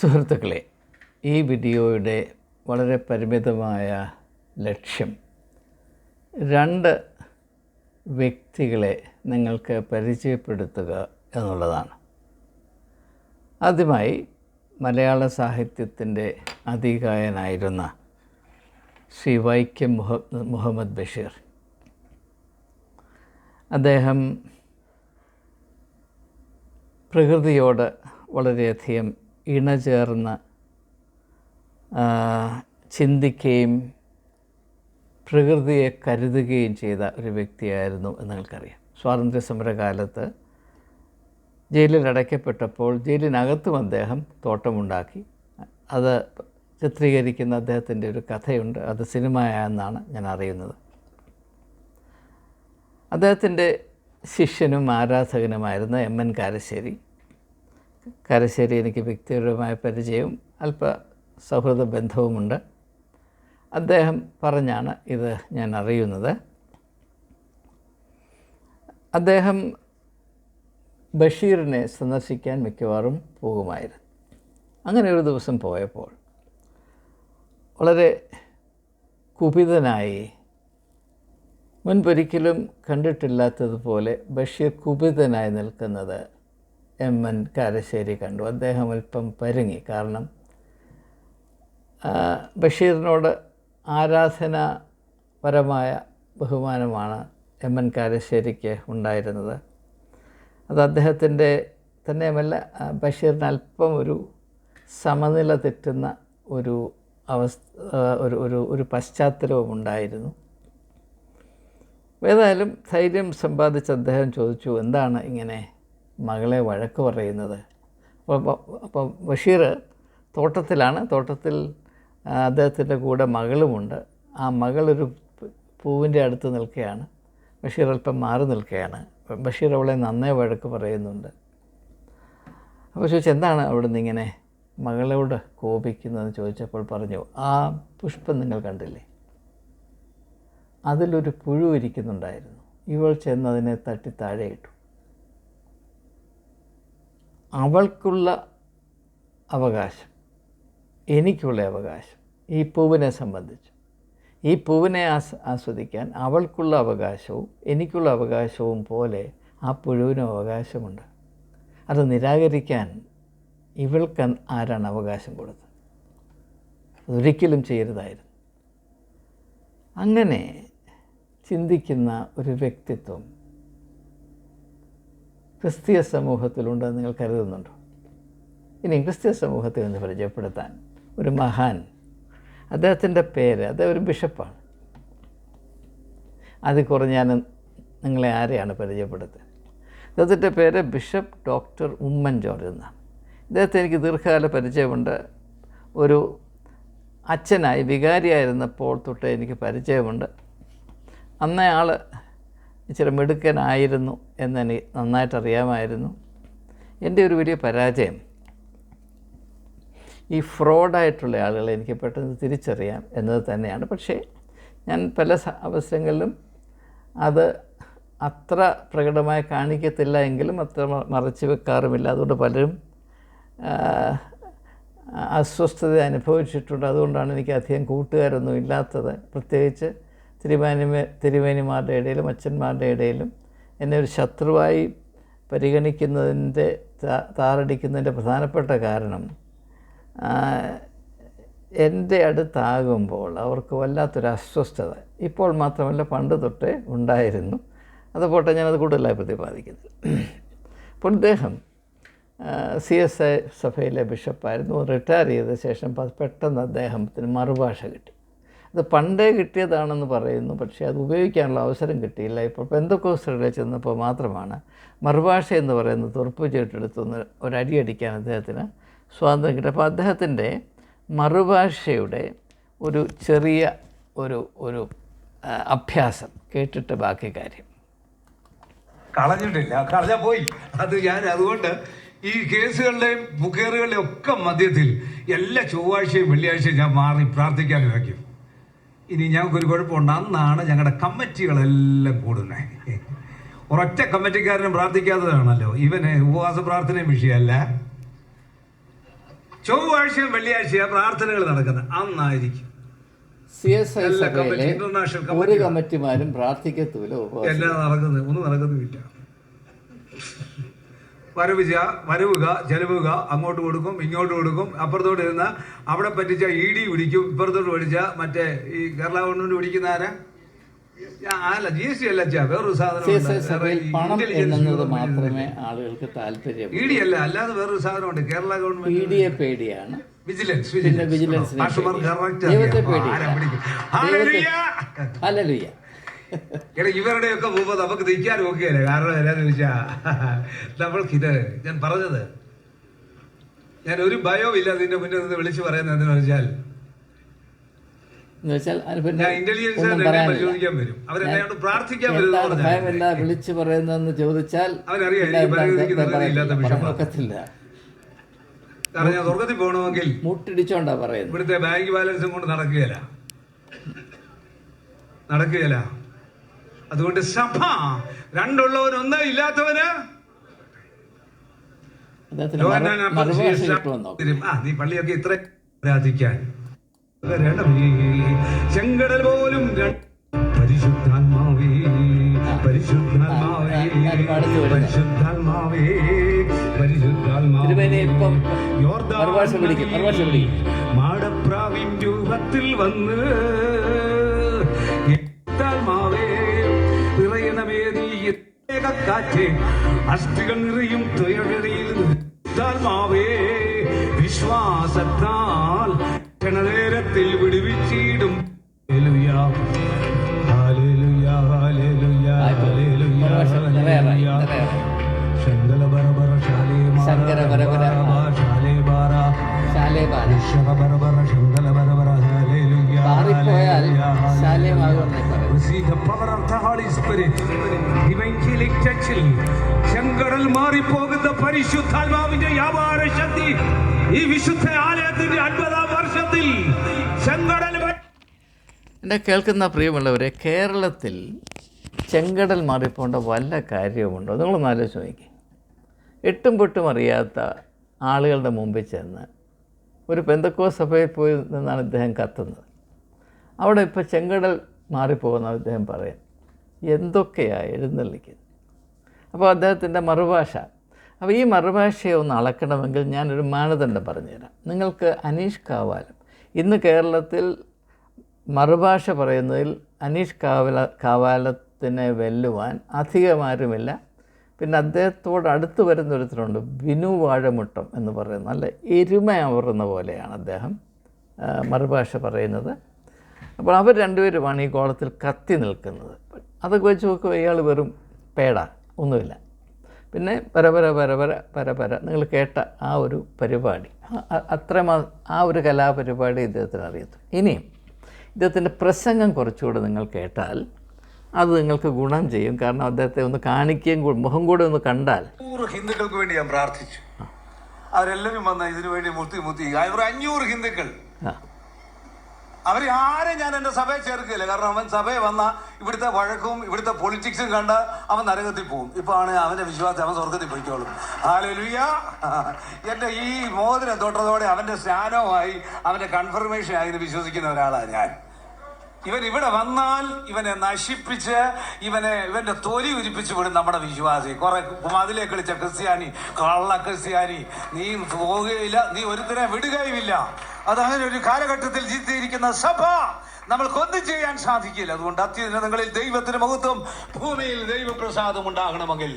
സുഹൃത്തുക്കളെ ഈ വീഡിയോയുടെ വളരെ പരിമിതമായ ലക്ഷ്യം രണ്ട് വ്യക്തികളെ നിങ്ങൾക്ക് പരിചയപ്പെടുത്തുക എന്നുള്ളതാണ്. ആദ്യമായി മലയാള സാഹിത്യത്തിന്റെ അതികായനായിരുന്ന ശ്രീ വൈക്കം മുഹ മുഹമ്മദ് ബഷീർ. അദ്ദേഹം പ്രകൃതിയോട് വളരെയധികം ഇണചേർന്ന് ചിന്തിക്കുകയും പ്രകൃതിയെ കരുതുകയും ചെയ്ത ഒരു വ്യക്തിയായിരുന്നു എന്ന് നിങ്ങൾക്കറിയാം. സ്വാതന്ത്ര്യ സമരകാലത്ത് ജയിലിൽ അടയ്ക്കപ്പെട്ടപ്പോൾ ജയിലിനകത്തും അദ്ദേഹം തോട്ടമുണ്ടാക്കി. അത് ചിത്രീകരിക്കുന്ന അദ്ദേഹത്തിന്റെ ഒരു കഥയുണ്ട്. അത് സിനിമയാണെന്നാണ് ഞാൻ അറിയുന്നത്. അദ്ദേഹത്തിന്റെ ശിഷ്യനും ആരാധകനുമായിരുന്ന എം എൻ കാരശ്ശേരി കാരശ്ശേരി എനിക്ക് വ്യക്തിപരമായ പരിചയവും അല്പ സൗഹൃദ ബന്ധവുമുണ്ട്. അദ്ദേഹം പറഞ്ഞാണ് ഇത് ഞാൻ അറിയുന്നത്. അദ്ദേഹം ബഷീറിനെ സന്ദർശിക്കാൻ മിക്കവാറും പോകുമായിരുന്നു. അങ്ങനെ ഒരു ദിവസം പോയപ്പോൾ വളരെ കുപിതനായി മുൻപൊരിക്കലും കണ്ടിട്ടില്ലാത്തതുപോലെ ബഷീർ കുപിതനായി നിൽക്കുന്നത് എം എൻ കാരശ്ശേരി കണ്ടു. അദ്ദേഹം അല്പം പരുങ്ങി. കാരണം ബഷീറിനോട് ആരാധനാപരമായ ബഹുമാനമാണ് എം എൻ കാരശ്ശേരിക്ക് ഉണ്ടായിരുന്നത്. അത് അദ്ദേഹത്തിന്റെ തന്നെയുമല്ല ബഷീറിന് അല്പം ഒരു സമനില തെറ്റുന്ന ഒരു അവസ്ഥ ഒരു ഒരു ഒരു പശ്ചാത്തലവും ഉണ്ടായിരുന്നു. ഏതായാലും ധൈര്യം സമ്പാദിച്ച് അദ്ദേഹം ചോദിച്ചു എന്താണ് ഇങ്ങനെ മകളെ വഴക്ക് പറയുന്നത്. അപ്പോൾ അപ്പോൾ ബഷീർ തോട്ടത്തിലാണ്. തോട്ടത്തിൽ അദ്ദേഹത്തിന്റെ കൂടെ മകളുമുണ്ട്. ആ മകളൊരു പൂവിന്റെ അടുത്ത് നിൽക്കുകയാണ് ബഷീർ അല്പം മാറി നിൽക്കുകയാണ് ബഷീർ അവളെ നന്നേ വഴക്ക് പറയുന്നുണ്ട്. അപ്പോൾ ചോദിച്ചു എന്താണ് അവിടുന്ന് ഇങ്ങനെ മകളോട് കോപിക്കുന്നതെന്ന് ചോദിച്ചപ്പോൾ പറഞ്ഞു ആ പുഷ്പം നിങ്ങൾ കണ്ടില്ലേ? അതിലൊരു പുഴു ഇരിക്കുന്നുണ്ടായിരുന്നു. ഇവൾ ചെന്ന് അതിനെ തട്ടി താഴെയിട്ടു അവൾക്കുള്ള അവകാശം എനിക്കുള്ള അവകാശം ഈ പൂവിനെ സംബന്ധിച്ച്. ഈ പൂവിനെ ആസ് ആസ്വദിക്കാൻ അവൾക്കുള്ള അവകാശവും എനിക്കുള്ള അവകാശവും പോലെ ആ പുഴുവിനും അവകാശമുണ്ട്. അത് നിരാകരിക്കാൻ ഇവൾക്ക് ആരാണ് അവകാശം കൊടുത്തത്? അതൊരിക്കലും ചെയ്യരുതായിരുന്നു. അങ്ങനെ ചിന്തിക്കുന്ന ഒരു വ്യക്തിത്വം ക്രിസ്തീയ സമൂഹത്തിലുണ്ടെന്ന് നിങ്ങൾ കരുതുന്നുണ്ടോ? ഇനി ക്രിസ്തീയ സമൂഹത്തെ ഒന്ന് പരിചയപ്പെടുത്താൻ ഒരു മഹാൻ അദ്ദേഹത്തിന്റെ പേര് അദ്ദേഹം ഒരു ബിഷപ്പാണ്. അത് കുറഞ്ഞ് ഞാൻ നിങ്ങളെ ആരെയാണ് പരിചയപ്പെടുത്തുക അദ്ദേഹത്തിന്റെ പേര് ബിഷപ്പ് ഡോക്ടർ ഉമ്മൻ ജോർജ് എന്നാണ്. ഇദ്ദേഹത്തെ എനിക്ക് ദീർഘകാല പരിചയമുണ്ട്. ഒരു അച്ഛനായി വികാരിയായിരുന്നപ്പോൾ തൊട്ട് എനിക്ക് പരിചയമുണ്ട്. അന്നേ ആൾ ഇച്ചിരി മിടുക്കനായിരുന്നു എന്നെനിക്ക് നന്നായിട്ട് അറിയാമായിരുന്നു എന്റെ ഒരു വലിയ പരാജയം. ഈ ഫ്രോഡായിട്ടുള്ള ആളുകളെ എനിക്ക് പെട്ടെന്ന് തിരിച്ചറിയാം എന്നത് തന്നെയാണ്. പക്ഷേ ഞാൻ പല അവസരങ്ങളിലും അത് അത്ര പ്രകടമായി കാണിക്കത്തില്ല എങ്കിലും അത്ര മറച്ചു വെക്കാറുമില്ല. അതുകൊണ്ട് പലരും അസ്വസ്ഥത അനുഭവിച്ചിട്ടുണ്ട്. അതുകൊണ്ടാണ് എനിക്ക് അധികം കൂട്ടുകാരൊന്നും ഇല്ലാത്തത്. പ്രത്യേകിച്ച് തിരുമേനിമ തിരുമേനിമാരുടെ ഇടയിലും അച്ഛന്മാരുടെ ഇടയിലും എന്നെ ഒരു ശത്രുവായി പരിഗണിക്കുന്നതിന്റെ താറടിക്കുന്നതിന്റെ പ്രധാനപ്പെട്ട കാരണം എന്റെ അടുത്താകുമ്പോൾ അവർക്ക് വല്ലാത്തൊരു അസ്വസ്ഥത. ഇപ്പോൾ മാത്രമല്ല പണ്ട് തൊട്ടേ ഉണ്ടായിരുന്നു. അത് പോട്ടെ ഞാനത് കൂടുതലായി പ്രതിപാദിക്കുന്നത് അപ്പോൾ ഇദ്ദേഹം സി എസ് ഐ സഭയിലെ ബിഷപ്പായിരുന്നു. റിട്ടയർ ചെയ്ത ശേഷം പെട്ടെന്ന് അദ്ദേഹത്തിന് മറുഭാഷ കിട്ടി. അത് പണ്ടേ കിട്ടിയതാണെന്ന് പറയുന്നു പക്ഷേ അത് ഉപയോഗിക്കാനുള്ള അവസരം കിട്ടിയില്ല. ഇപ്പോൾ പെന്തക്കോസ്റ്ററിൽ ചെന്നപ്പോൾ മാത്രമാണ് മറുഭാഷ എന്ന് പറയുന്ന തുറപ്പ് ചേട്ടെടുത്തുനിന്ന് ഒരടി അടിക്കാൻ അദ്ദേഹത്തിന് സ്വാതന്ത്ര്യം കിട്ടി. അപ്പോൾ അദ്ദേഹത്തിന്റെ മറുഭാഷയുടെ ഒരു ചെറിയ ഒരു ഒരു അഭ്യാസം കേട്ടിട്ട് ബാക്കി കാര്യം. കളഞ്ഞിട്ടില്ല. കളഞ്ഞ പോയി. അത് ഞാൻ അതുകൊണ്ട് ഈ കേസുകളുടെയും ബുക്കേറുകളുടെയും ഒക്കെ മധ്യത്തിൽ എല്ലാ ചൊവ്വാഴ്ചയും വെള്ളിയാഴ്ചയും ഞാൻ മാറി പ്രാർത്ഥിക്കാൻ വയ്ക്കും ഇനി ഞങ്ങൾക്കൊരു കുഴപ്പമുണ്ട് അന്നാണ് ഞങ്ങളുടെ കമ്മിറ്റികളെല്ലാം കൂടുന്നത് ഒരൊറ്റ കമ്മിറ്റിക്കാരനും പ്രാർത്ഥിക്കാത്തതാണല്ലോ. ഇവന് ഉപവാസ പ്രാർത്ഥനയും വിഷയമല്ല. ചൊവ്വാഴ്ചയും വെള്ളിയാഴ്ചയാണ് പ്രാർത്ഥനകൾ നടക്കുന്നത്. അന്നായിരിക്കും. സി എസ് ഐ സഭയിലെ ഇന്റർനാഷണൽ ഒരു കമ്മിറ്റി. കമ്മിറ്റിമാരും പ്രാർത്ഥിക്കത്തൂല എല്ലാം നടക്കുന്നത് ഒന്നും നടക്കുന്നുമില്ല വരവുക വരവുക ചെലവുക അങ്ങോട്ട് കൊടുക്കും ഇങ്ങോട്ട് കൊടുക്കും. അപ്പുറത്തോട്ട് ഇരുന്ന അവിടെ പറ്റിച്ച ഇ ഡി പിടിക്കും. ഇപ്പുറത്തോട്ട് പിടിച്ച മറ്റേ ഈ കേരള ഗവൺമെന്റ് പിടിക്കുന്ന ആരാ? അല്ല ജി എസ് ടി അല്ല വേറൊരു സാധനം മാത്രമേ ആളുകൾക്ക് താല്പര്യം ഇ ഡി അല്ല അല്ലാതെ വേറൊരു സാധനമുണ്ട്. കേരള ഗവൺമെന്റ് പേടിയാണ്. വിജിലൻസ് പിന്നെ വിജിലൻസിനെ എടാ ഇവരുടെയൊക്കെ മുമ്പ് നമുക്ക് നിൽക്കാൻ ഒക്കെയല്ലേ കാരണം എന്നാന്ന് ചോദിച്ചാ നമ്മൾക്കിത് ഞാൻ പറഞ്ഞത്. ഞാൻ ഒരു ഭയവും ഇല്ല അതിന്റെ മുന്നിൽ നിന്ന് വിളിച്ചു പറയുന്നത് എന്തെന്ന് വെച്ചാൽ എന്ന് വെച്ചാൽ വിളിച്ചു പറയുന്നതെന്ന് ചോദിച്ചാൽ. കാരണം സ്വർഗത്തിൽ പോകണമെങ്കിൽ മുട്ടിടിച്ചോണ്ടാ പറയുന്നത്. ഇവിടുത്തെ ബാങ്ക് ബാലൻസും കൊണ്ട് നടക്കുകയല്ല. നടക്കുകയില്ല. അതുകൊണ്ട് സഭ രണ്ടുള്ളവൻ ഒന്ന് ഇല്ലാത്തവന്. ആ നീ പള്ളിയൊക്കെ ഇത്ര ആരാധിക്കാൻ. ചെങ്കടൽ പോലും പരിശുദ്ധാത്മാവേ പരിശുദ്ധാത്മാവേ പരിശുദ്ധാത്മാവേ പരിശുദ്ധാത്മാവേ. മാടപ്രാവിൻ രൂപത്തിൽ വന്ന് ആത്മാവേ நடனமேறி காற்றே? அஷ்டகன் நிறையும் துயரில் தர்மாவே விஸ்வாசத்தான் ചെങ്കടൽ മാറിപ്പോകുന്ന പരിശുദ്ധാത്മാവിന്റെ വ്യാപാര ശക്തി ഈ വിശുദ്ധ ആലയത്തിന്റെ അൻപതാം വർഷത്തിൽ ചെങ്കടൽ വ- കേൾക്കുന്ന പ്രിയമുള്ളവരെ കേരളത്തിൽ ചെങ്കടൽ മാറിപ്പോണ്ട വല്ല കാര്യവുമുണ്ടോ? നിങ്ങളൊന്ന് ആലോചിച്ച് നോക്കി. എട്ടും പൊട്ടും അറിയാത്ത ആളുകളുടെ മുമ്പിൽ ചെന്ന് ഒരു പെന്തക്കോ സഭയിൽ പോയി നിന്നാണ് ഇദ്ദേഹം കത്തുന്നത്. അവിടെ ഇപ്പോൾ ചെങ്കടൽ മാറിപ്പോകുന്ന അദ്ദേഹം പറയാം എന്തൊക്കെയാണ് എഴുന്നള്ളിക്കുന്നത്? അപ്പോൾ അദ്ദേഹത്തിന്റെ മറുഭാഷ. അപ്പോൾ ഈ മറുഭാഷയെ ഒന്ന് അളക്കണമെങ്കിൽ ഞാനൊരു മാനദണ്ഡം പറഞ്ഞുതരാം. നിങ്ങൾക്ക് അനീഷ് കാവാലം. ഇന്ന് കേരളത്തിൽ മറുഭാഷ പറയുന്നതിൽ അനീഷ് കാവല കാവാലത്തിനെ വെല്ലുവാൻ അധികമാരുമില്ല. പിന്നെ അദ്ദേഹത്തോട് അടുത്ത് വരുന്ന ഒരുത്തരുണ്ട് ബിനു വാഴമുട്ടം എന്ന് പറയുന്ന നല്ല എരുമ പോലെയാണ് അദ്ദേഹം മറുഭാഷ പറയുന്നത്. അപ്പോൾ അവർ രണ്ടുപേരുമാണ് ഈ കോളത്തിൽ കത്തി നിൽക്കുന്നത്. അതൊക്കെ വെച്ച് നോക്കുമ്പോൾ ഇയാൾ വെറും പേട ഒന്നുമില്ല. പിന്നെ പരപര പരപര പരപര നിങ്ങൾ കേട്ട ആ ഒരു പരിപാടി. അത്ര ആ- ഒരു കലാപരിപാടി ഇദ്ദേഹത്തിന് അറിയത്തു. ഇനിയും ഇദ്ദേഹത്തിന്റെ പ്രസംഗം കുറച്ചുകൂടെ നിങ്ങൾ കേട്ടാൽ അത് നിങ്ങൾക്ക് ഗുണം ചെയ്യും. കാരണം അദ്ദേഹത്തെ ഒന്ന് കാണിക്കുകയും മുഖം കൂടെ ഒന്ന് കണ്ടാൽ. നൂറ് ഹിന്ദുക്കൾക്ക് വേണ്ടി ഞാൻ പ്രാർത്ഥിച്ചു. അവരെല്ലാവരും വന്ന ഇതിനു വേണ്ടി മുത്തി മുത്തി അവർ അഞ്ഞൂറ് ഹിന്ദുക്കൾ. ആ അവരെ ആരെ ഞാൻ എന്റെ സഭയെ ചേർക്കുകയില്ല കാരണം അവൻ സഭയെ വന്ന ഇവിടുത്തെ വഴക്കും ഇവിടുത്തെ പൊളിറ്റിക്സും കണ്ട് അവൻ നരകത്തിൽ പോകും. ഇപ്പൊ ആണ് അവന്റെ വിശ്വാസം അവൻ സ്വർഗത്തിൽ പോയിക്കോളും. ഹാലലുയ എന്റെ ഈ മോതിരം തൊട്ടതോടെ അവന്റെ സ്നാനവുമായി അവന്റെ കൺഫർമേഷൻ ആയി വിശ്വസിക്കുന്ന ഒരാളാണ് ഞാൻ. ഇവൻ ഇവിടെ വന്നാൽ ഇവനെ നശിപ്പിച്ച് ഇവനെ ഇവന്റെ തൊലി ഉരിപ്പിച്ച് വിടും നമ്മുടെ വിശ്വാസി. കുറെ മതിലെ കളിച്ച ക്രിസ്ത്യാനി കള്ള ക്രിസ്ത്യാനി നീ പോവുകയില്ല നീ ഒരുത്തിനെ വിടുകയുമില്ല. അത് അങ്ങനെ ഒരു കാലഘട്ടത്തിൽ ജീവിച്ചിരിക്കുന്ന സഭ നമ്മൾക്കൊന്നും ചെയ്യാൻ സാധിക്കില്ല. അതുകൊണ്ട് അത്യുന്നതങ്ങളിൽ ദൈവത്തിന് മഹത്വം ഭൂമിയിൽ ദൈവപ്രസാദം ഉണ്ടാകണമെങ്കിൽ.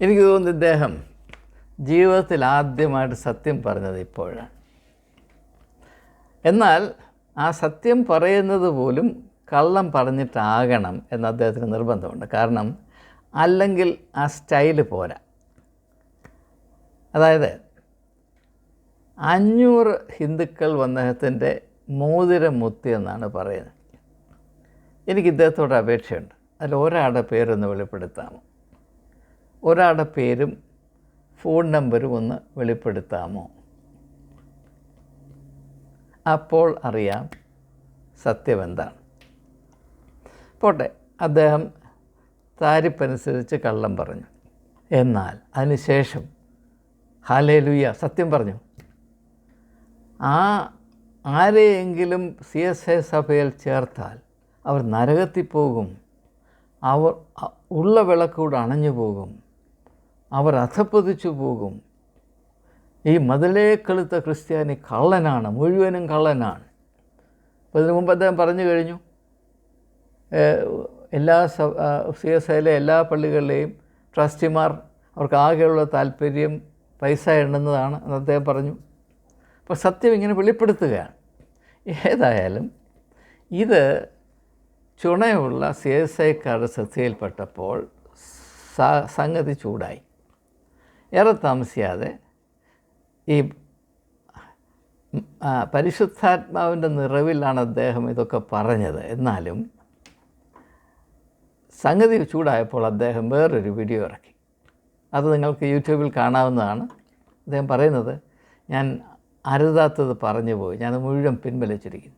എനിക്ക് തോന്നുന്നു ഇദ്ദേഹം ജീവിതത്തിൽ ആദ്യമായിട്ട് സത്യം പറഞ്ഞത് ഇപ്പോഴാണ്. എന്നാൽ ആ സത്യം പറയുന്നത് പോലും കള്ളം പറഞ്ഞിട്ടാകണം എന്ന് അദ്ദേഹത്തിന് നിർബന്ധമുണ്ട്. കാരണം അല്ലെങ്കിൽ ആ സ്റ്റൈൽ പോരാ. അതായത് അഞ്ഞൂറ് ഹിന്ദുക്കൾ വന്നഹത്തിന്റെ മോതിര മുത്തി എന്നാണ് പറയുന്നത്. എനിക്ക് ഇദ്ദേഹത്തോട് അപേക്ഷയുണ്ട്. അതിൽ ഒരാളുടെ പേരൊന്ന് വെളിപ്പെടുത്താമോ? ഒരാളുടെ പേരും ഫോൺ നമ്പരും ഒന്ന് വെളിപ്പെടുത്താമോ? അപ്പോൾ അറിയാം സത്യം എന്താണ് പോട്ടെ അദ്ദേഹം താരിപ്പനുസരിച്ച് കള്ളം പറഞ്ഞു. എന്നാൽ അതിനുശേഷം ഹാലേ ലുയ്യ സത്യം പറഞ്ഞു. ആ ആരെയെങ്കിലും സി എസ് എ സഭയിൽ ചേർത്താൽ അവർ നരകത്തിൽ പോകും അവർ ഉള്ള വിളക്കൂടെ അണഞ്ഞു പോകും അവർ അധപ്പതിച്ചു പോകും ഈ മതിലേ കെളുത്ത ക്രിസ്ത്യാനി കള്ളനാണ് മുഴുവനും കള്ളനാണ്. അപ്പോൾ ഇതിനു മുമ്പ് അദ്ദേഹം പറഞ്ഞു കഴിഞ്ഞു എല്ലാ സി എസ് ഐയിലെ എല്ലാ പള്ളികളിലെയും ട്രസ്റ്റിമാർ അവർക്ക് ആകെയുള്ള താല്പര്യം പൈസ എണ്ണുന്നതാണ് എന്ന് അദ്ദേഹം പറഞ്ഞു. അപ്പോൾ സത്യം ഇങ്ങനെ വെളിപ്പെടുത്തുകയാണ്. ഏതായാലും ഇത് ചുണയുള്ള സി എസ് ഐക്കാരുടെ ശ്രദ്ധയിൽപ്പെട്ടപ്പോൾ സംഗതി ചൂടായി. ഏറെ താമസിയാതെ ഈ പരിശുദ്ധാത്മാവിന്റെ നിറവിലാണ് അദ്ദേഹം ഇതൊക്കെ പറഞ്ഞത്. എന്നാലും സംഗതി ചൂടായപ്പോൾ അദ്ദേഹം വേറൊരു വീഡിയോ ഇറക്കി. അത് നിങ്ങൾക്ക് യൂട്യൂബിൽ കാണാവുന്നതാണ്. അദ്ദേഹം പറയുന്നത് ഞാൻ അരുതാത്തത് പറഞ്ഞു പോയി. ഞാൻ മുഴുവൻ പിൻവലിച്ചിരിക്കുന്നു.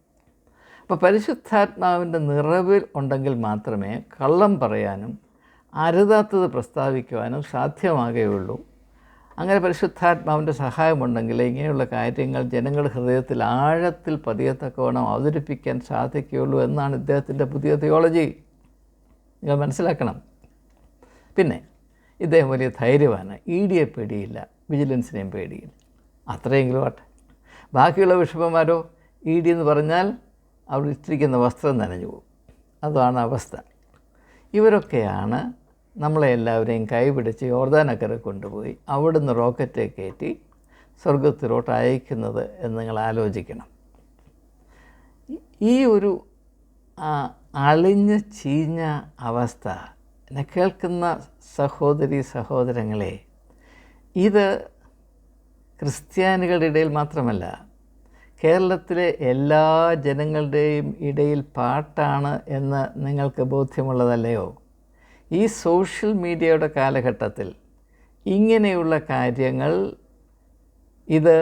അപ്പോൾ പരിശുദ്ധാത്മാവിന്റെ നിറവിൽ ഉണ്ടെങ്കിൽ മാത്രമേ കള്ളം പറയാനും അരുതാത്തത് പ്രസ്താവിക്കുവാനും സാധ്യമാകുകയുള്ളൂ. അങ്ങനെ പരിശുദ്ധാത്മാവിന്റെ സഹായമുണ്ടെങ്കിൽ ഇങ്ങനെയുള്ള കാര്യങ്ങൾ ജനങ്ങളുടെ ഹൃദയത്തിൽ ആഴത്തിൽ പതിയത്തക്കവണ്ണം അവതരിപ്പിക്കാൻ സാധിക്കുകയുള്ളൂ എന്നാണ് ഇദ്ദേഹത്തിന്റെ പുതിയ തിയോളജി. നിങ്ങൾ മനസ്സിലാക്കണം. പിന്നെ ഇദ്ദേഹം വലിയ ധൈര്യമാണ് ഡിയെ പേടിയില്ല വിജിലൻസിനെയും പേടിയില്ല. അത്രയെങ്കിലും ആട്ടെ ബാക്കിയുള്ള ബിഷപ്പന്മാരോ ഇ ഡി എന്ന് പറഞ്ഞാൽ അവിടെ ഇട്ടിരിക്കുന്ന വസ്ത്രം നനഞ്ഞു പോകും. അതാണ് അവസ്ഥ. ഇവരൊക്കെയാണ് നമ്മളെ എല്ലാവരെയും കൈപിടിച്ച് യോർദാനക്കരെ കൊണ്ടുപോയി അവിടുന്ന് റോക്കറ്റെ കയറ്റി സ്വർഗത്തിലോട്ട് അയക്കുന്നത് എന്ന് നിങ്ങൾ ആലോചിക്കണം. ഈ- ഒരു അളിഞ്ഞ് ചീഞ്ഞ അവസ്ഥ എന്നെ കേൾക്കുന്ന സഹോദരി സഹോദരങ്ങളെ ഇത് ക്രിസ്ത്യാനികളുടെ ഇടയിൽ മാത്രമല്ല കേരളത്തിലെ എല്ലാ ജനങ്ങളുടെയും ഇടയിൽ പാട്ടാണ് എന്ന് നിങ്ങൾക്ക് ബോധ്യമുള്ളതല്ലയോ? ഈ സോഷ്യൽ മീഡിയയുടെ കാലഘട്ടത്തിൽ ഇങ്ങനെയുള്ള കാര്യങ്ങൾ ഇത്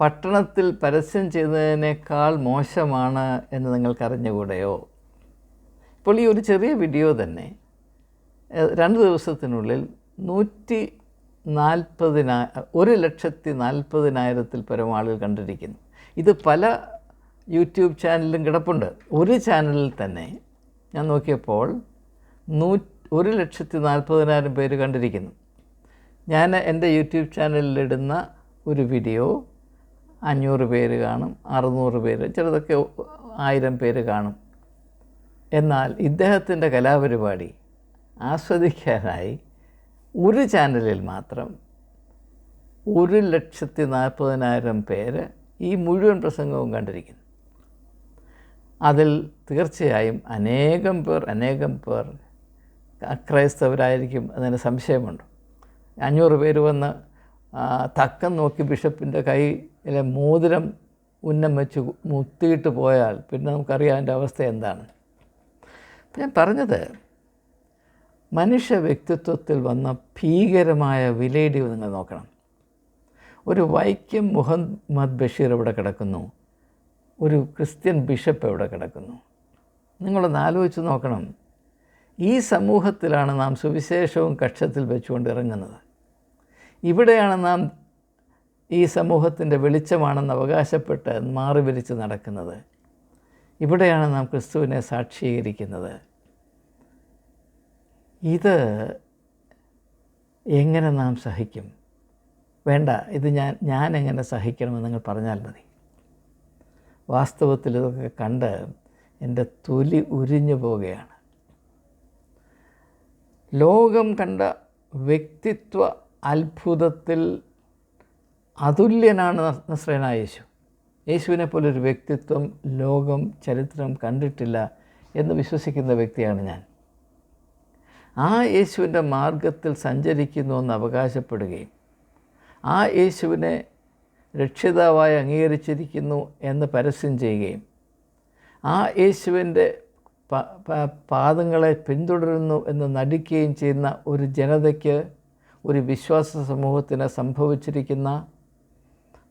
പട്ടണത്തിൽ പരസ്യം ചെയ്തതിനേക്കാൾ മോശമാണ് എന്ന് നിങ്ങൾക്കറിഞ്ഞുകൂടെയോ? ഇപ്പോൾ ഈ ഒരു ചെറിയ വീഡിയോ തന്നെ രണ്ട് ദിവസത്തിനുള്ളിൽ നൂറ്റി നാൽപ്പതിനാ ഒരു ലക്ഷത്തി നാൽപ്പതിനായിരത്തിൽ പരം ആളുകൾ കണ്ടിരിക്കുന്നു. ഇത് പല യൂട്യൂബ് ചാനലിലും കിടപ്പുണ്ട്. ഒരു ചാനലിൽ തന്നെ ഞാൻ നോക്കിയപ്പോൾ നൂ ഒരു ലക്ഷത്തി നാൽപ്പതിനായിരം പേര് കണ്ടിരിക്കുന്നു. ഞാൻ എന്റെ യൂട്യൂബ് ചാനലിലിടുന്ന ഒരു വീഡിയോ അഞ്ഞൂറ് പേര് കാണും അറുന്നൂറ് പേര് ചിലതൊക്കെ ആയിരം പേര് കാണും. എന്നാൽ ഇദ്ദേഹത്തിന്റെ കലാപരിപാടി ആസ്വദിക്കാനായി ഒരു ചാനലിൽ മാത്രം ഒരു ലക്ഷത്തി നാൽപ്പതിനായിരം പേര് ഈ മുഴുവൻ പ്രസംഗവും കണ്ടിരിക്കുന്നു. അതിൽ തീർച്ചയായും അനേകം പേർ അനേകം പേർ അക്രൈസ്തവരായിരിക്കും എന്നതിന് സംശയമുണ്ട്. അഞ്ഞൂറ് പേര് വന്ന് തക്കം നോക്കി ബിഷപ്പിന്റെ കൈയിലെ മോതിരം ഉന്നം വെച്ച് മുത്തിയിട്ട് പോയാൽ പിന്നെ നമുക്കറിയാം അതിന്റെ അവസ്ഥ എന്താണ്. ഞാൻ പറഞ്ഞത് മനുഷ്യ വ്യക്തിത്വത്തിൽ വന്ന ഭീകരമായ വിലയിടിവ് നിങ്ങൾ നോക്കണം. ഒരു വൈക്കം മുഹമ്മദ് ബഷീർ എവിടെ കിടക്കുന്നു? ഒരു ക്രിസ്ത്യൻ ബിഷപ്പ് എവിടെ കിടക്കുന്നു? നിങ്ങളൊന്ന് ആലോചിച്ച് നോക്കണം. ഈ സമൂഹത്തിലാണ് നാം സുവിശേഷവും കക്ഷത്തിൽ വെച്ചുകൊണ്ട് ഇറങ്ങുന്നത്. ഇവിടെയാണ് നാം ഈ സമൂഹത്തിന്റെ വെളിച്ചമാണെന്ന് അവകാശപ്പെട്ട് മാറി വിരിച്ച് നടക്കുന്നത്. ഇവിടെയാണ് നാം ക്രിസ്തുവിനെ സാക്ഷീകരിക്കുന്നത്. ഇത് എങ്ങനെ നാം സഹിക്കും? വേണ്ട ഇത് ഞാൻ ഞാൻ എങ്ങനെ സഹിക്കണമെന്ന് നിങ്ങൾ പറഞ്ഞാൽ മതി. വാസ്തവത്തിൽ ഇതൊക്കെ കണ്ട് എന്റെ തൊലി ഉരിഞ്ഞു പോവുകയാണ്. ലോകം കണ്ട വ്യക്തിത്വ അത്ഭുതത്തിൽ അതുല്യനാണ് നസ്രേനായ യേശു. യേശുവിനെ പോലൊരു വ്യക്തിത്വം ലോകം ചരിത്രം കണ്ടിട്ടില്ല എന്ന് വിശ്വസിക്കുന്ന വ്യക്തിയാണ് ഞാൻ. ആ യേശുവിന്റെ മാർഗത്തിൽ സഞ്ചരിക്കുന്നു എന്ന് അവകാശപ്പെടുകയും ആ യേശുവിനെ രക്ഷിതാവായി അംഗീകരിച്ചിരിക്കുന്നു എന്ന് പരസ്യം ചെയ്യുകയും ആ യേശുവിന്റെ പാദങ്ങളെ പിന്തുടരുന്നു എന്ന് നടിക്കുകയും ചെയ്യുന്ന ഒരു ജനതയ്ക്ക് ഒരു വിശ്വാസ സമൂഹത്തിന് സംഭവിച്ചിരിക്കുന്ന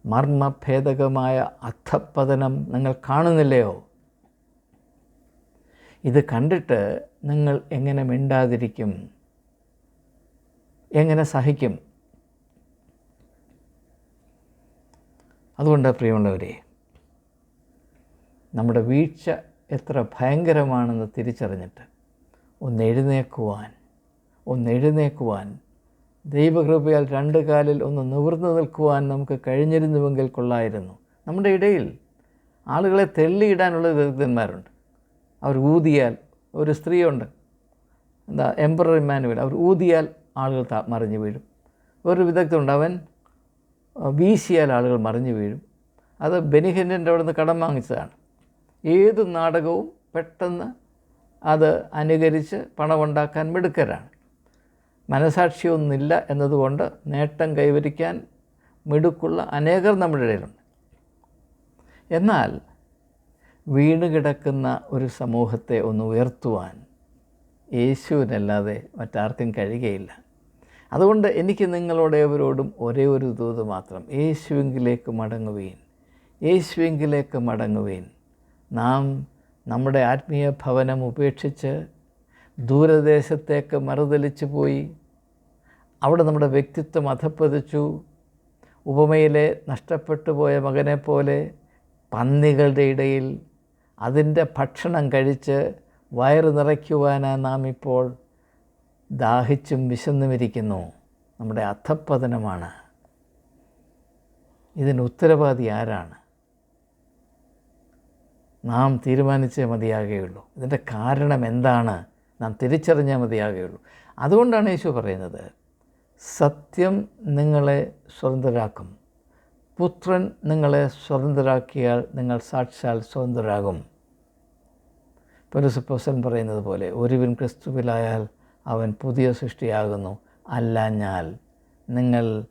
മർമ്മഭേദകമായ അധപ്പതനം നിങ്ങൾ കാണുന്നില്ലയോ? ഇത് കണ്ടിട്ട് നിങ്ങൾ എങ്ങനെ മിണ്ടാതിരിക്കും? എങ്ങനെ സഹിക്കും? അതുകൊണ്ട് പ്രിയമുള്ളവരെ നമ്മുടെ വീഴ്ച എത്ര ഭയങ്കരമാണെന്ന് തിരിച്ചറിഞ്ഞിട്ട് ഒന്ന് എഴുന്നേക്കുവാൻ ഒന്ന് എഴുന്നേക്കുവാൻ ദൈവകൃപയാൽ രണ്ട് കാലിൽ ഒന്ന് നിവർന്നു നിൽക്കുവാൻ നമുക്ക് കഴിഞ്ഞിരുന്നുവെങ്കിൽ കൊള്ളായിരുന്നു. നമ്മുടെ ഇടയിൽ ആളുകളെ തെള്ളിയിടാനുള്ള വിദഗ്ധന്മാരുണ്ട്. അവർ ഊതിയാൽ ഒരു സ്ത്രീയുണ്ട്. എന്താ എംപറർ ഇമ്മാനുവൽ അവർ ഊതിയാൽ ആളുകൾ മറിഞ്ഞു വീഴും. ഒരു വിദഗ്ധമുണ്ട് അവൻ വീശിയാൽ ആളുകൾ മറിഞ്ഞു വീഴും. അത് ബെനിഹിന്റെ അവിടെ നിന്ന് കടം വാങ്ങിച്ചതാണ്. ഏത് നാടകവും പെട്ടെന്ന് അത് അനുകരിച്ച് പണമുണ്ടാക്കാൻ മിടുക്കരാണ്. മനസാക്ഷിയൊന്നുമില്ല എന്നതുകൊണ്ട് നേട്ടം കൈവരിക്കാൻ മിടുക്കുള്ള അനേകർ നമ്മുടെ ഇടയിലുണ്ട്. എന്നാൽ വീണ് കിടക്കുന്ന ഒരു സമൂഹത്തെ ഒന്ന് ഉയർത്തുവാൻ യേശുവിനല്ലാതെ മറ്റാർക്കും കഴിയുകയില്ല. അതുകൊണ്ട് എനിക്ക് നിങ്ങളോടേവരോടും ഒരേ ഒരു ദൂത് മാത്രം. യേശുവിങ്കിലേക്ക് മടങ്ങുവീൻ. യേശുവിങ്കിലേക്ക് മടങ്ങുവീൻ. നാം നമ്മുടെ ആത്മീയ ഭവനം ഉപേക്ഷിച്ച് ദൂരദേശത്തേക്ക് മറുതലിച്ചു പോയി അവിടെ നമ്മുടെ വ്യക്തിത്വം അധപ്പതിച്ചു ഉപമയിലെ നഷ്ടപ്പെട്ടു പോയ മകനെ പോലെ പന്നികളുടെ ഇടയിൽ അതിന്റെ ഭക്ഷണം കഴിച്ച് വയറ് നിറയ്ക്കുവാനാണ് നാം ഇപ്പോൾ ദാഹിച്ചും വിശന്നുമിരിക്കുന്നു. നമ്മുടെ അധപ്പതനമാണ് ഇതിന് ഉത്തരവാദി ആരാണ്? നാം തീരുമാനിച്ചേ മതിയാകുകയുള്ളൂ ഇതിന്റെ കാരണം എന്താണ്? നാം തിരിച്ചറിഞ്ഞാൽ മതിയാകുകയുള്ളൂ അതുകൊണ്ടാണ് യേശു പറയുന്നത് സത്യം നിങ്ങളെ സ്വതന്ത്രരാക്കും. പുത്രൻ നിങ്ങളെ സ്വതന്ത്രരാക്കിയാൽ നിങ്ങൾ സാക്ഷാൽ സ്വതന്ത്രരാകും. പൗരസപ്പോസൻ പറയുന്നത് പോലെ ഒരുവൻ ക്രിസ്തുവിലായാൽ അവൻ പുതിയ സൃഷ്ടിയാകുന്നു. അല്ലാഞ്ഞാൽ നിങ്ങൾ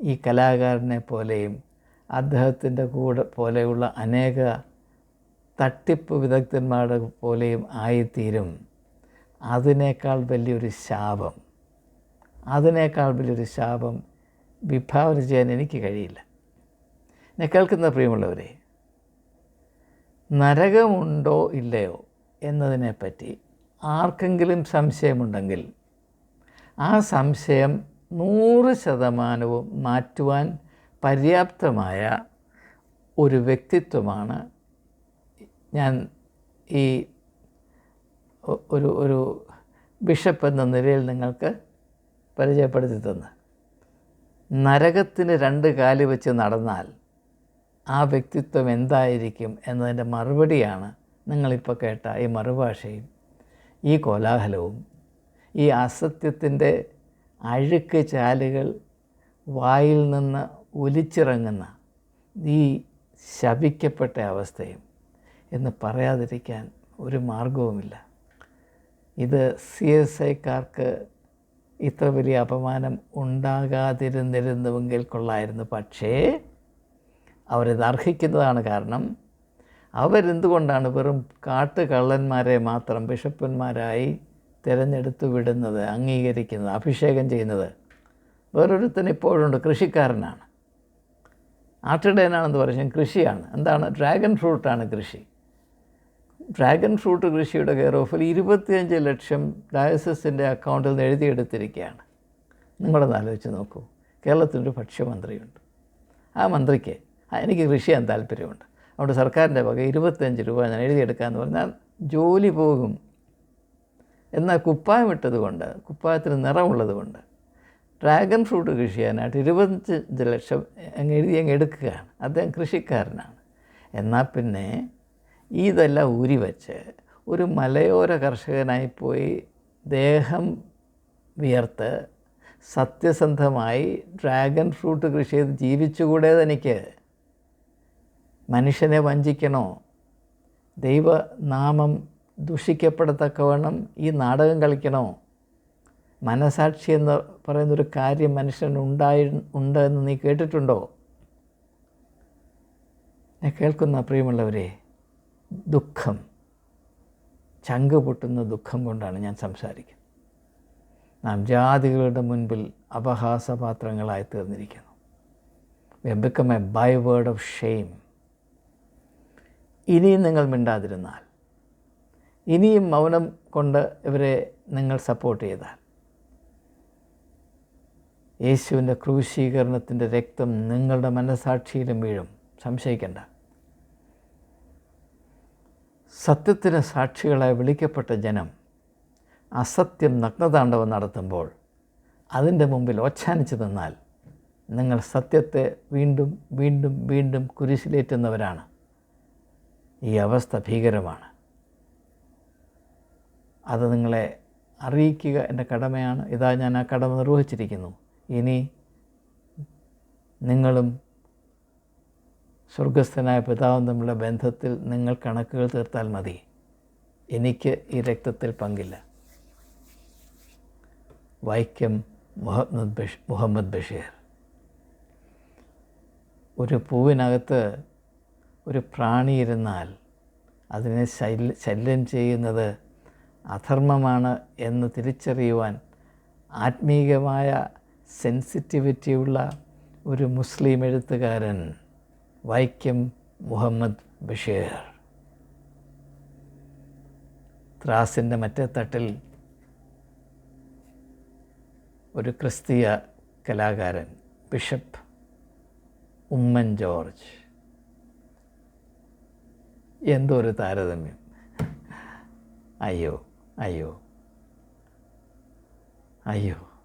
ഈ കലാകാരനെ പോലെയും അദ്ദേഹത്തിന്റെ കൂടെ പോലെയുള്ള അനേക തട്ടിപ്പ് വിദഗ്ധന്മാരുടെ പോലെയും ആയിത്തീരും. അതിനേക്കാൾ വലിയൊരു ശാപം അതിനേക്കാൾ വലിയൊരു ശാപം വിഭാവന ചെയ്യാൻ എനിക്ക് കഴിയില്ല. എന്നെ കേൾക്കുന്ന പ്രിയമുള്ളവരെ നരകമുണ്ടോ ഇല്ലയോ എന്നതിനെപ്പറ്റി ആർക്കെങ്കിലും സംശയമുണ്ടെങ്കിൽ ആ സംശയം നൂറ് ശതമാനവും മാറ്റുവാൻ പര്യാപ്തമായ ഒരു വ്യക്തിത്വമാണ് ഞാൻ ഈ ഒരു ഒരു ബിഷപ്പ് എന്ന നിലയിൽ നിങ്ങൾക്ക് പരിചയപ്പെടുത്തി തന്ന്. നരകത്തിന് രണ്ട് കാൽ വെച്ച് നടന്നാൽ ആ വ്യക്തിത്വം എന്തായിരിക്കും എന്നതിന്റെ മറുപടിയാണ് നിങ്ങളിപ്പോൾ കേട്ട ഈ മറുഭാഷയും ഈ കോലാഹലവും ഈ അസത്യത്തിന്റെ അഴുക്ക് ചാലുകൾ വായിൽ നിന്ന് ഒലിച്ചിറങ്ങുന്ന ഈ ശപിക്കപ്പെട്ട അവസ്ഥയും. എന്ന് പറയാതിരിക്കാൻ ഒരു മാർഗവുമില്ല ഇത് സി എസ് ഐക്കാർക്ക് ഇത്ര വലിയ അപമാനം ഉണ്ടാകാതിരുന്നിരുന്നുവെങ്കിൽ കൊള്ളായിരുന്നു. പക്ഷേ അവരിത് അർഹിക്കുന്നതാണ് കാരണം അവരെന്തുകൊണ്ടാണ് വെറും കാട്ടുകള്ളന്മാരെ മാത്രം ബിഷപ്പന്മാരായി തിരഞ്ഞെടുത്ത് വിടുന്നത് അംഗീകരിക്കുന്നത് അഭിഷേകം ചെയ്യുന്നത്? വേറൊരുത്തൻ ഇപ്പോഴുണ്ട് കൃഷിക്കാരനാണ്. ആട്ടിടയനാണെന്ന് പറഞ്ഞാൽ കൃഷിയാണ്. എന്താണ്? ഡ്രാഗൺ ഫ്രൂട്ടാണ് കൃഷി. ഡ്രാഗൺ ഫ്രൂട്ട് കൃഷിയുടെ കെയർ ഓഫിൽ ഇരുപത്തിയഞ്ച് ലക്ഷം ഡയസസിന്റെ അക്കൗണ്ടിൽ നിന്ന് എഴുതിയെടുത്തിരിക്കുകയാണ്. നിങ്ങളൊന്ന് ആലോചിച്ച് നോക്കൂ. കേരളത്തിലൊരു ഭക്ഷ്യമന്ത്രിയുണ്ട്. ആ മന്ത്രിക്ക് "ആ, എനിക്ക് കൃഷി ചെയ്യാൻ താല്പര്യമുണ്ട്. അതുകൊണ്ട് സർക്കാരിന്റെ വക ഇരുപത്തഞ്ച് രൂപ ഞാൻ എഴുതിയെടുക്കാമെന്ന് പറഞ്ഞാൽ ജോലി പോകും. എന്നാൽ കുപ്പായം ഇട്ടതുകൊണ്ട് കുപ്പായത്തിന് നിറമുള്ളത് കൊണ്ട് ഡ്രാഗൺ ഫ്രൂട്ട് കൃഷി ചെയ്യാനായിട്ട് ഇരുപത്തഞ്ച് ലക്ഷം അങ്ങ് എഴുതി അങ്ങ് എടുക്കുകയാണ്. അദ്ദേഹം കൃഷിക്കാരനാണ്. എന്നാൽ പിന്നെ ഇതെല്ലാം ഊരി വച്ച് ഒരു മലയോര കർഷകനായി പോയി ദേഹം വിയർത്ത് സത്യസന്ധമായി ഡ്രാഗൺ ഫ്രൂട്ട് കൃഷി ചെയ്ത് ജീവിച്ചുകൂടെ തനിക്ക്. മനുഷ്യനെ വഞ്ചിക്കണോ? ദൈവനാമം ദുഷിക്കപ്പെടത്തക്കവണ്ണം ഈ നാടകം കളിക്കണോ? മനസാക്ഷി എന്ന് പറയുന്നൊരു കാര്യം മനുഷ്യനുണ്ടായി ഉണ്ട് എന്ന് നീ കേട്ടിട്ടുണ്ടോ? കേൾക്കുന്ന പ്രിയമുള്ളവരെ ദുഃഖം. ചങ്ക് പൊട്ടുന്ന ദുഃഖം കൊണ്ടാണ് ഞാൻ സംസാരിക്കുന്നത്. നാം ജാതികളുടെ മുൻപിൽ അപഹാസപാത്രങ്ങളായി തീർന്നിരിക്കുന്നു. We become a byword of shame ഇനിയും നിങ്ങൾ മിണ്ടാതിരുന്നാൽ ഇനിയും മൗനം കൊണ്ട് ഇവരെ നിങ്ങൾ സപ്പോർട്ട് ചെയ്താൽ യേശുവിന്റെ ക്രൂശീകരണത്തിന്റെ രക്തം നിങ്ങളുടെ മനസാക്ഷിയിലും വീഴും. സംശയിക്കണ്ട. സത്യത്തിന് സാക്ഷികളായി വിളിക്കപ്പെട്ട ജനം അസത്യം നഗ്നതാണ്ഡവം നടത്തുമ്പോൾ അതിന്റെ മുമ്പിൽ ഓച്ഛാനിച്ചു നിന്നാൽ നിങ്ങൾ സത്യത്തെ വീണ്ടും വീണ്ടും വീണ്ടും കുരിശിലേറ്റുന്നവരാണ്. ഈ അവസ്ഥ ഭീകരമാണ്. അത് നിങ്ങളെ അറിയിക്കുക എന്റെ കടമയാണ്. ഇതാ ഞാൻ ആ കടമ നിർവഹിച്ചിരിക്കുന്നു. ഇനി നിങ്ങളും സ്വർഗസ്ഥനായ പിതാവും തമ്മിലുള്ള ബന്ധത്തിൽ നിങ്ങൾ കണക്കുകൾ തീർത്താൽ മതി. എനിക്ക് ഈ രക്തത്തിൽ പങ്കില്ല. വൈക്കം മുഹമ്മദ് ബഷ് മുഹമ്മദ് ബഷീർ. ഒരു പൂവിനകത്ത് ഒരു പ്രാണി ഇരുന്നാൽ അതിനെ ശല്യ ശല്യം ചെയ്യുന്നത് അധർമ്മമാണ് എന്ന് തിരിച്ചറിയുവാൻ ആത്മീയമായ സെൻസിറ്റിവിറ്റിയുള്ള ഒരു മുസ്ലിം എഴുത്തുകാരൻ വൈക്കം മുഹമ്മദ് ബഷീർ. ത്രാസിന്റെ മറ്റേ തട്ടിൽ ഒരു ക്രിസ്തീയ കലാകാരൻ ബിഷപ്പ് ഉമ്മൻ ജോർജ്. എന്തോ ഒരു താരതമ്യം. അയ്യോ അയ്യോ അയ്യോ.